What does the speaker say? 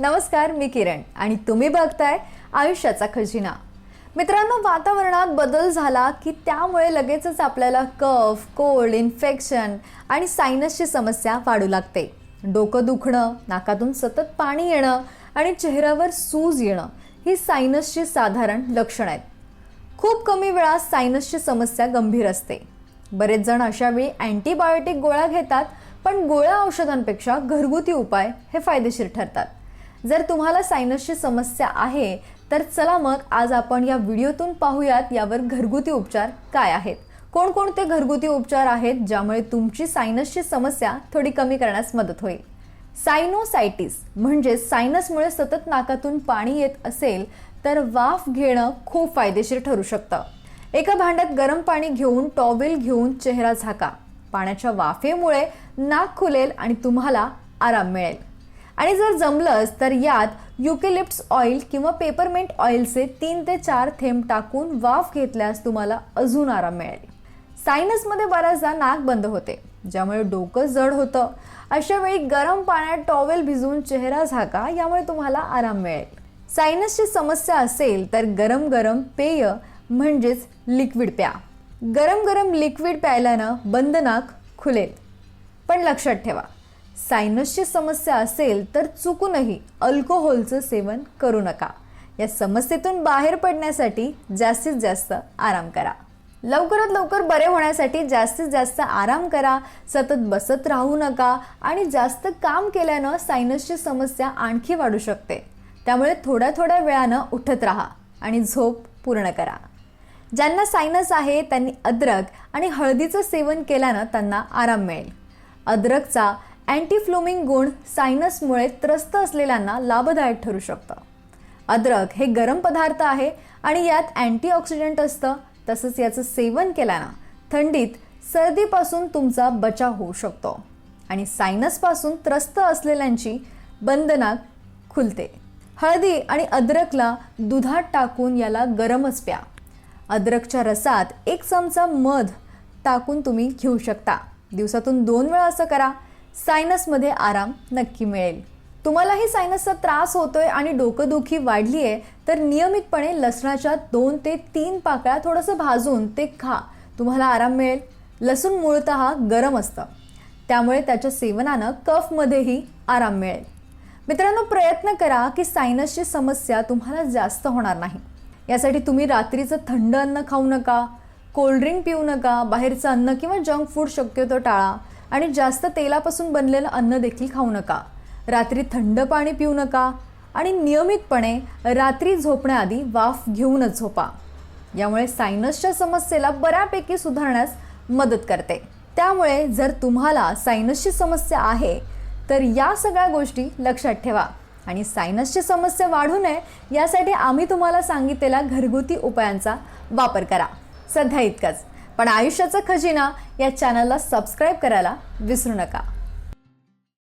नमस्कार मी किरण. आणि तुम्ही बघताय आयुष्याचा खजिना. मित्रांनो वातावरणात बदल झाला की त्यामुळे लगेचच आपल्याला कफ कोल्ड इन्फेक्शन आणि सायनसची समस्या वाढू लागते. डोकं दुखणं नाकातून सतत पाणी येणं आणि चेहऱ्यावर सूज येणं ही सायनसची साधारण लक्षणं आहेत. खूप कमी वेळा सायनसची समस्या गंभीर असते. बरेच जण अशावेळी अँटीबायोटिक गोळ्या घेतात पण गोळ्या औषधांपेक्षा घरगुती उपाय हे फायदेशीर ठरतात. जर तुम्हाला सायनसची समस्या आहे तर चला मग आज आपण या व्हिडिओतून पाहूयात यावर घरगुती उपचार काय आहेत. कोणकोणते घरगुती उपचार आहेत ज्यामुळे तुमची सायनसची समस्या थोडी कमी करण्यास मदत होईल. सायनोसायटिस म्हणजे सायनसमुळे सतत नाकातून पाणी येत असेल तर वाफ घेणं खूप फायदेशीर ठरू शकतं. एका भांड्यात गरम पाणी घेऊन टॉवेल घेऊन चेहरा झाका. पाण्याच्या वाफेमुळे नाक खुलेल आणि तुम्हाला आराम मिळेल. आणि जर जमलंच तर यात युकेलिप्ट्स ऑइल किंवा पेपरमेंट ऑइलचे तीन ते चार थेंब टाकून वाफ घेतल्यास तुम्हाला अजून आराम मिळेल. सायनसमध्ये बऱ्याचदा नाक बंद होते ज्यामुळे डोकं जड होतं. अशा वेळी गरम पाण्यात टॉवेल भिजवून चेहरा झाका यामुळे तुम्हाला आराम मिळेल. सायनसची समस्या असेल तर गरम गरम पेय म्हणजेच लिक्विड प्या. गरम गरम लिक्विड प्यायल्यानं बंद नाक खुलेल. पण लक्षात ठेवा सायनसची समस्या असेल तर चुकूनही अल्कोहोलचं सेवन करू नका. या समस्येतून बाहेर पडण्यासाठी जास्तीत जास्त आराम करा. लवकरात लवकर बरे होण्यासाठी जास्तीत जास्त आराम करा सतत बसत राहू नका आणि जास्त काम केल्यानं सायनसची समस्या आणखी वाढू शकते. त्यामुळे थोड्या थोड्या वेळानं उठत राहा आणि झोप पूर्ण करा. ज्यांना सायनस आहे त्यांनी अद्रक आणि हळदीचं सेवन केल्यानं त्यांना आराम मिळेल. अद्रकचा अँटीफ्लुमिंग गुण सायनसमुळे त्रस्त असलेल्यांना लाभदायक ठरू शकतं. अद्रक हे गरम पदार्थ आहे आणि यात अँटीऑक्सिडंट असतं. तसंच याचं सेवन केल्यानं थंडीत सर्दीपासून तुमचा बचाव होऊ शकतो. आणि सायनसपासून त्रस्त असलेल्यांची बंधनाक खुलते. हळदी आणि अद्रकला दुधात टाकून याला गरमच प्या. अद्रकच्या रसात एक चमचा मध टाकून तुम्ही घेऊ शकता. दिवसातून दोन वेळा असं करा. सायनसमध्ये आराम नक्की मिळेल. तुम्हालाही सायनसचा त्रास होतोय आणि डोकंदुखी वाढली आहे तर नियमितपणे लसणाच्या दोन ते तीन पाकळ्या थोडंसं भाजून ते खा. तुम्हाला आराम मिळेल. लसूण मूळतः गरम असतं. त्यामुळे त्याच्या सेवनानं कफमध्येही आराम मिळेल. मित्रांनो प्रयत्न करा की सायनसची समस्या तुम्हाला जास्त होणार नाही. यासाठी तुम्ही रात्रीचं थंड अन्न खाऊ नका कोल्ड्रिंक पिऊ नका बाहेरचं अन्न किंवा जंक फूड शक्यतो टाळा. आणि जास्त तेलापासून बनलेलं अन्न देखील खाऊ नका. रात्री थंड पाणी पिऊ नका आणि नियमितपणे रात्री झोपण्याआधी वाफ घेऊनच झोपा. यामुळे सायनसच्या समस्येला बऱ्यापैकी सुधारण्यास मदत करते. त्यामुळे जर तुम्हाला सायनसची समस्या आहे तर या सगळ्या गोष्टी लक्षात ठेवा आणि सायनसची समस्या वाढू नये यासाठी आम्ही तुम्हाला सांगितलेल्या घरगुती उपायांचा वापर करा. सध्या इतकंच. पण आयुष्याचा खजिना या चॅनलला सबस्क्राईब करायला विसरू नका.